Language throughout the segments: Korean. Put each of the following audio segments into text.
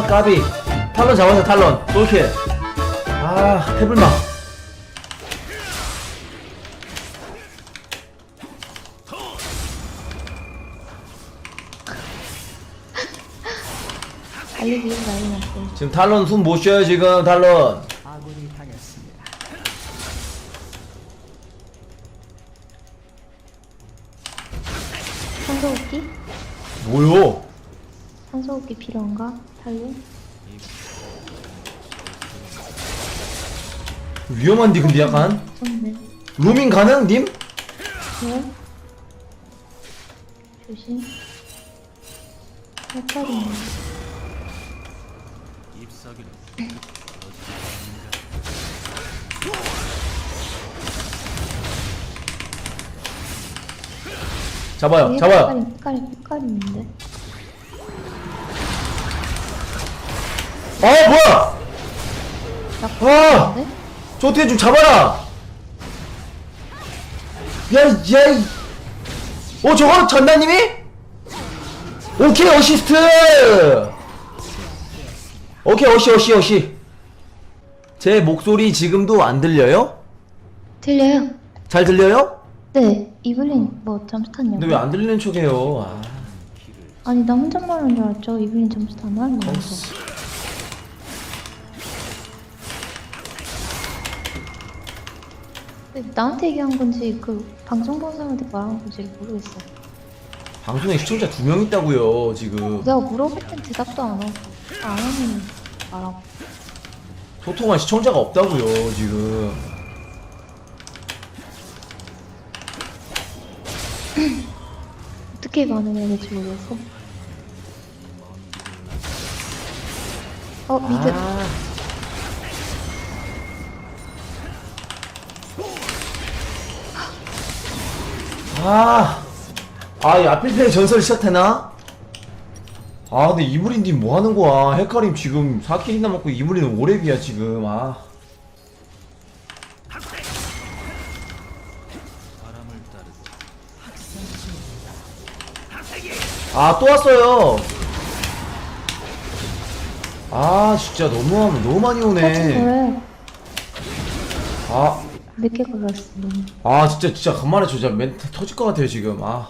아 까비 탈론 잡았어 탈론 솔킬 아 해불마 달리기 난리 났어요. 지금 탈론 숨 못 쉬어요 지금 탈론 아군이 당했습니다. 산소호흡기? 뭐요 산소호흡기 필요한가? 달리? 위험한데 근데 약간 좋네. 루밍 가능 님? 네. 조심. 헷갈리네. 잡아요 이게 잡아요 헷갈림, 헷갈림, 헷갈리는데. 뭐야 아! 네? 저 어떻게 좀 잡아라 야 야이 어 저거 전나님이? 오케이 어시스트 오케이 어시 어시 어시 제 목소리 지금도 안 들려요? 들려요? 잘 들려요? 네. 이블린 뭐 잠수 탔냐고. 근데 왜 안 들리는 척 해요 아, 아니 나 혼잣말 하는 줄 알았죠. 이블린 잠수 타는 거면서. 근데 나한테 얘기한 건지 그 방송 본 사람한테 말한 건지 모르겠어요. 방송에 시청자 두 명 있다고요 지금 내가 물어볼 땐 대답도 안 하고 안 하면 말하고. 소통할 시청자가 없다고요 지금 어떻게 반응해야 될지 모르겠어. 어 미드 아. 아, 아, 이 아필페이 전설 시작되나? 아, 근데 이브린 님 뭐 하는 거야? 헤카림 지금 4킬이나 먹고 이브린은 5렙이야, 지금. 아. 아, 또 왔어요. 아, 진짜 너무하면 너무 많이 오네. 거를 아, 몇개 골랐어. 아 진짜 진짜 간만에 저 진짜 멘트 터질 것 같아요 지금 아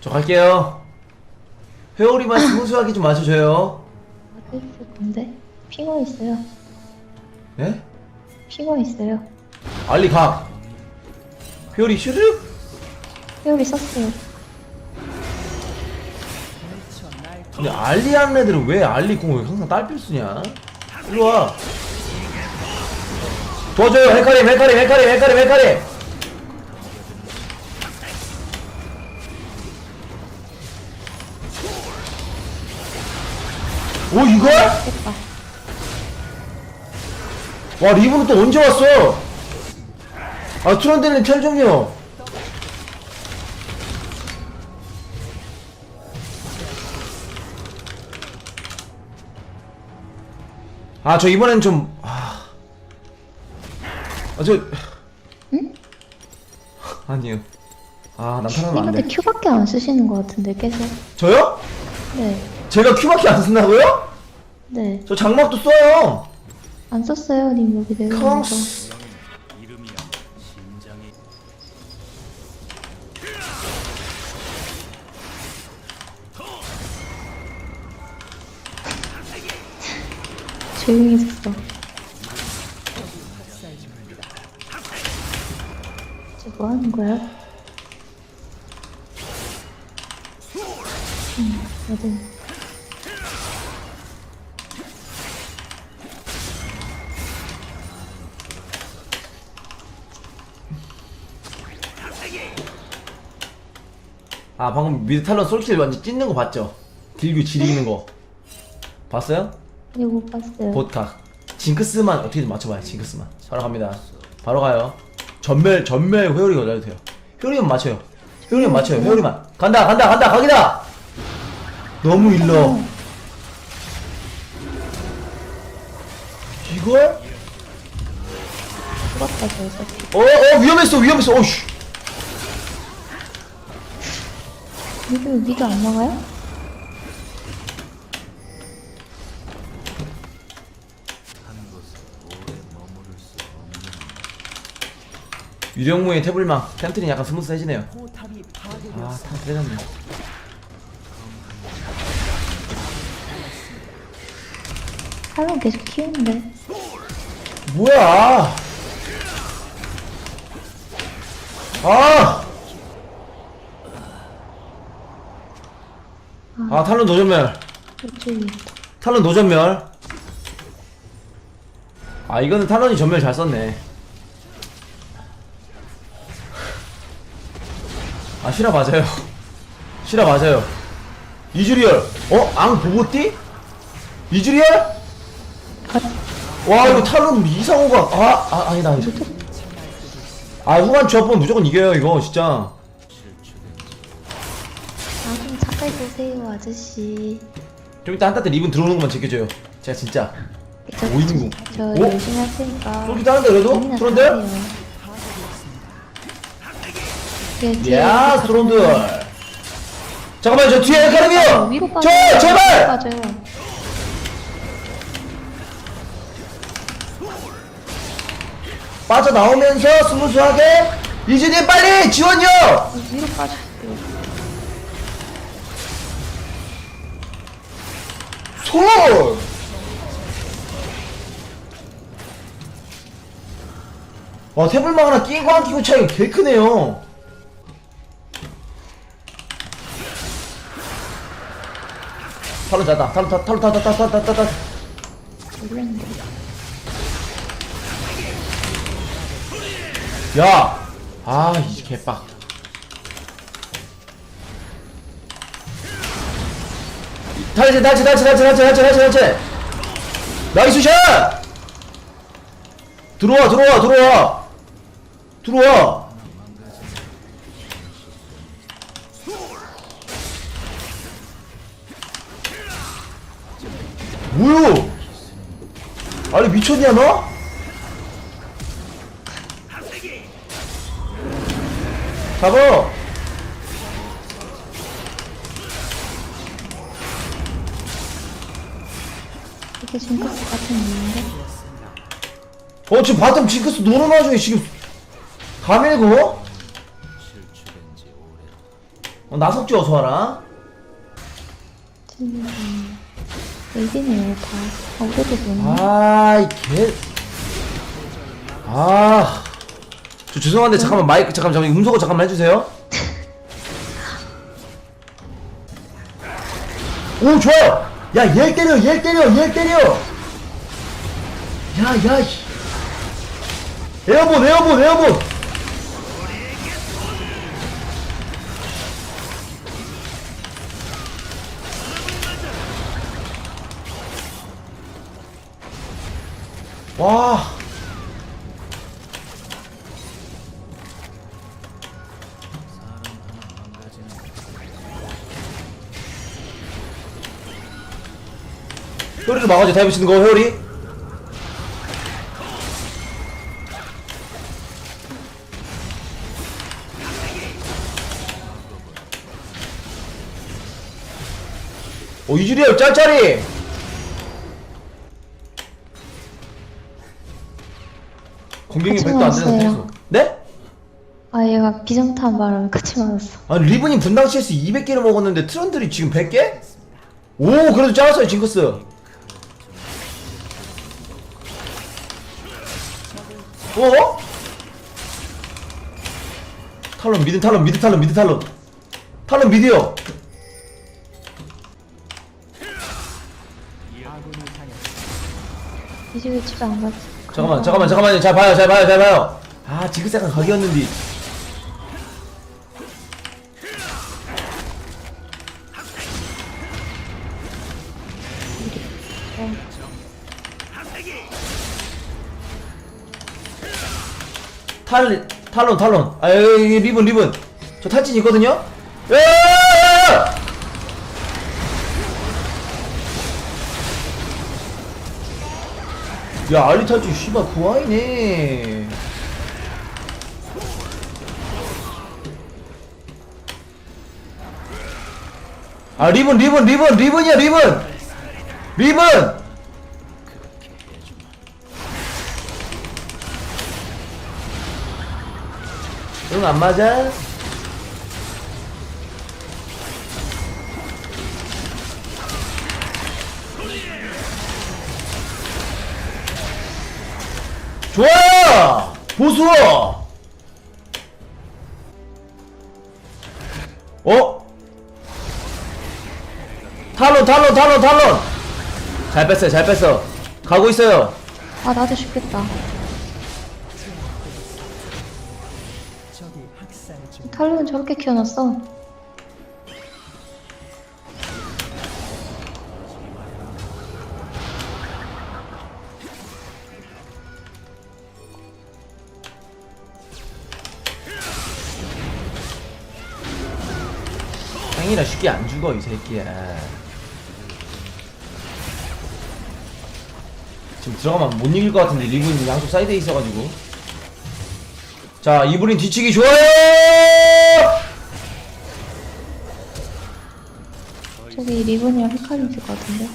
저 갈게요 회오리만 스무스하게 좀 맞춰줘요 어디 있을 건데? 핑어 있어요. 네? 핑어 있어요. 알리 각 회오리 슈르륵 회오리 썼어요. 근데 알리 하는 애들은 왜 알리 공을 항상 딸필 쓰냐 일로와 도와줘요 헤카림 헤카림 헤카림 헤카림 헤카림 오? 됐다. 와 리브는 또 언제 왔어? 아 트런델린 텔좀요 아 저 이번엔 좀 아... 아, 저... 응? 아니요 아 남편하면 이분들 안돼 큐밖에 안 쓰시는 것 같은데 계속. 저요? 네. 제가 큐밖에 안 쓴다고요? 네. 저 장막도 써요 안 썼어요, 님 여기 내려오면서. 컹스 조용히 있었어. 뭐 하는 거야? 음, 어디? 아 방금 미드 탈론 솔킬 완전 찢는 거 봤죠? 딜교 지리는 거 봤어요? 이거 못 봤어요. 보탁 징크스만 어떻게든 맞춰봐요 징크스만 바로 갑니다 바로 가요 전멸 전멸 회오리가 올려도 돼요. 회오리만 맞춰요. 회오리만 맞춰요. 회오리만. 간다 간다 간다. 가기다! 너무 일러. 이걸? 죽었다, 저 어차피. 어어 위험했어 위험했어. 어씨. 미드, 미드 안 나가요? 유령무의 태블망 템트린 약간 스무스해지네요. 아다 세졌네. 탈론 계속 키우는데. 뭐야? 아! 아 탈론 노전멸. 탈론 노전멸. 아 이거는 탈론이 전멸 잘 썼네 아 실화 맞아요 실화 맞아요 이즈리얼 어? 앙 보고띠? 이즈리얼? 와 이거 탈론 이상호가 아, 아 아니다 아니다 아 후반 조합은 무조건 이겨요 이거 진짜 아, 좀 가까이 보세요, 아저씨. 좀 이따 한타 때 리븐 들어오는 것만 지켜줘요 제가 진짜 저, 오인궁. 저, 오? 열심히 할 테니까. 쏠기 따는데 그래도? 그런데? 뒤에, 뒤에 야 이렇게 스트론들 잠깐만 저 뒤에 카르비요 위로 저 빠져요. 위로 제발 빠져요. 빠져나오면서 스무스하게 이준님 빨리 지원요 위로 빠져요. 손 와, 태블망 하나 끼고 안 끼고 차이가 개 크네요. 탈로 잤다. 탈로 타, 탈로 타, 타, 타, 타, 타, 타, 타. 모르겠는데. 야! 아, 이 개빡. 탈체, 탈체, 탈체, 탈체, 탈체, 탈체, 탈체, 탈체. 나이스 샷! 들어와, 들어와, 들어와. 들어와. 뭐야? 아니 미쳤냐 너? 잡어! 이게 징크스 같은 이유인데? 어 지금 바텀 징크스 노는 와중에 지금 가밀고? 어 나석 지 어서 와라 음, 의디네요, 다. 아, 우리도 너무. 아이 개... 아... 저 죄송한데 잠깐만 마이크 잠깐만 잠깐만. 음소거 잠깐만 해주세요. 오 좋아요. 야얘 때려 얘 때려 얘 때려. 야야 에어본 에어본 에어본 와. 회오리를 막아줘 다이브 치는 거 회오리. 오 이즈리얼 짤짤이 공격력 같이 100도 안 되는. 선수 네? 아, 얘가 비정탄 말하면 같이 맞았어. 아니 리븐이 분당 CS 200개를 먹었는데 트런들이 지금 100개? 오 그래도 작았어요 징크스 어? 탈론 미드 탈론 미드 탈론 미드 탈론 탈론 미드요 왜 집에 안 갔지? 잠깐만 잠깐만 잠깐만요. 잘 봐요 잘 봐요 잘 봐요. 아 약간 거기였는데. 탈 탈론 탈론. 아 여기 리본 리본. 저 탈진 있거든요? 야야 야 알리 탈진 씨발 구아이네. 아 리본 리본 리본 리본이야 리본! 리본! 응 안 맞아? 좋아! 보수! 어? 탈론 탈론 탈론 탈론 잘 뺐어요 잘 뺐어 가고 있어요 아 나도 죽겠다. 탈론은 저렇게 키워놨어. 행이라 쉽게 안 죽어 이 새끼야 지금 들어가면 못 이길 것 같은데 리븐 양쪽 사이드에 있어가지고 자 이브린 뒤치기 좋아요 저기 리본이랑 헷갈리 있을 것 같은데.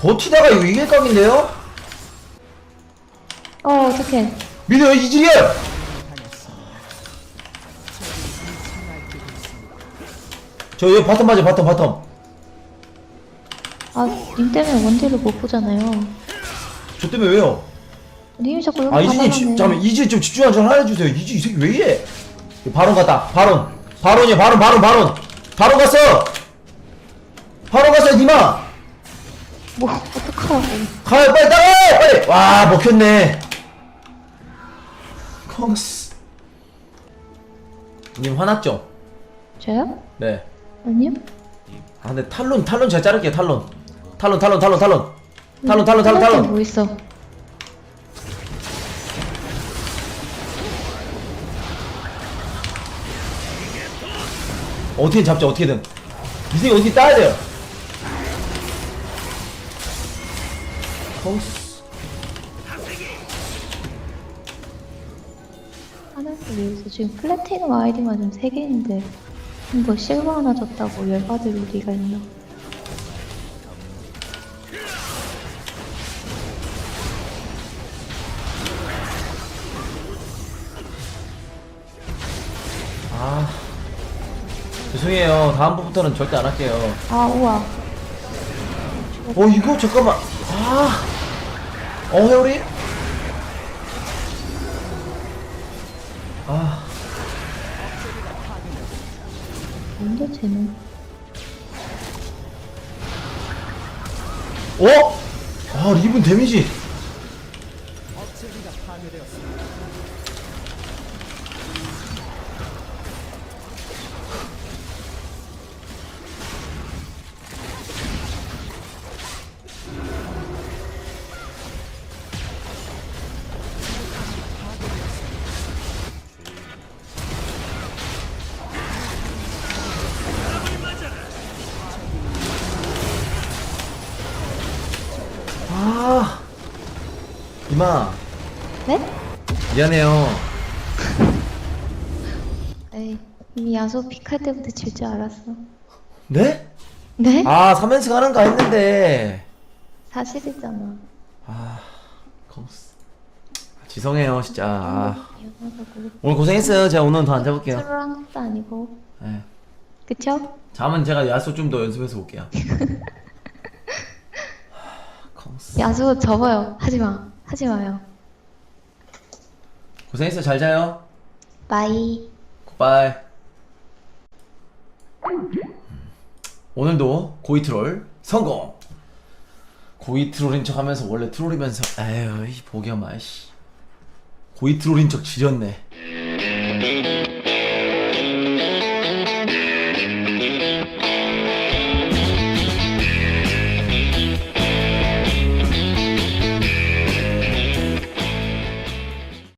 버티다가 이거 이길 각인데요? 어 어떡해. 미드 이즈리얼 저 여기 바텀 맞아 바텀 바텀 아 님 때문에 원딜을 못 보잖아요. 저 때문에 왜요? 님이 자꾸 여기 아 가만하네. 지- 잠깐만 이즈 좀 집중 좀 해주세요 이즈 이 새끼 왜 이래 바론 갔다 바론 바론이야 바론 바론 바론 바론 갔어 바론 갔어 니마 뭐 어떡하라고. 가요 빨리 따라 빨리 와 먹혔네 컹스 님 화났죠? 저요? 네 아니요? 아 근데 탈론 탈론 잘 자를게요 탈론. 탈론 탈론 탈론 탈론. 탈론 탈론 탈론 탈론 탈론. 뭐 있어? 어떻게든 잡죠 어떻게든. 이 새끼 어떻게 따야 돼요? 컹스. 하나를 위해서 지금 플래티넘 아이디만 좀 3개 있는 데뭐 실버 하나 줬다고 열받을 우리가 있나? 아 죄송해요. 다음부터는 절대 안 할게요. 아 우와. 어 이거 잠깐만. 아 어, 회오리? 아, 뭔데 쟤는? 어? 아 리븐 데미지. 업체기가 파괴되었습니다. 이마, 네? 미안해요. 에이 이미 야소 픽할 때부터 질 줄 알았어 네? 네? 아, 3연승 하는가 했는데. 사실이잖아 아, 컴스. 죄송해요, 진짜. 아, 미안하다고 오늘 고생했어요. 제가 오늘 더안 잡을게요. 한 것도 아니고 네. 그쵸? 잠은 제가 야수 좀 더 연습해서 올게요. 컴스. 야수 접어요 하지마 하지 마요 고생했어요. 잘 자요. 바이 굿바이. 오늘도 고이 트롤 성공. 고이 트롤인 척 하면서 원래 트롤이면서 에휴 이 보겸아 씨. 고이 트롤인 척 지렸네.